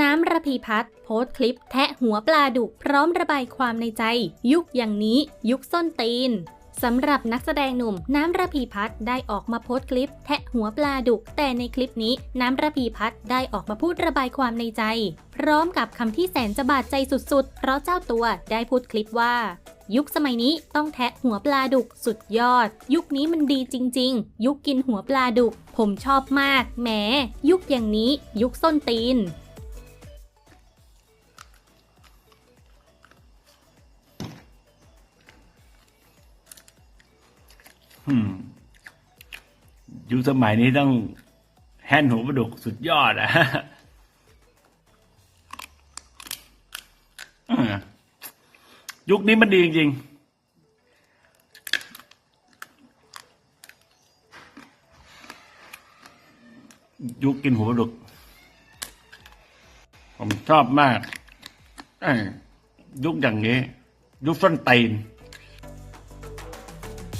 น้ำระพีพัฒน์โพสต์คลิปแทะหัวปลาดุกพร้อมระบายความในใจ ยุคอย่างนี้ยุคส้นตีนสำหรับนักแสดงหนุ่มน้ำระพีพัฒน์ได้ออกมาโพสต์คลิป แทะหัวปลาดุก แต่ในคลิปนี้น้ำระพีพัฒน์ได้ออกมาพูดระบายความในใจ พร้อมกับคำที่แสนจะบาดใจสุดๆ เพราะเจ้าตัวได้พูดคลิปว่า ยุคสมัยนี้ต้องแทะหัวปลาดุกสุดยอด ยุคนี้มันดีจริง ๆ ยุคกินหัวปลาดุก ผมชอบมากแหมยุคอย่างนี้ ยุคส้นตีน อยุคสมัยนี้ต้องแฮนหัวปลาดุกสุดยอดอะยุคนี้มันดีจริงๆ ยุคกินหัวปลาดุก ผมชอบมากยยุคอย่างนี้ ยุคส้นตีน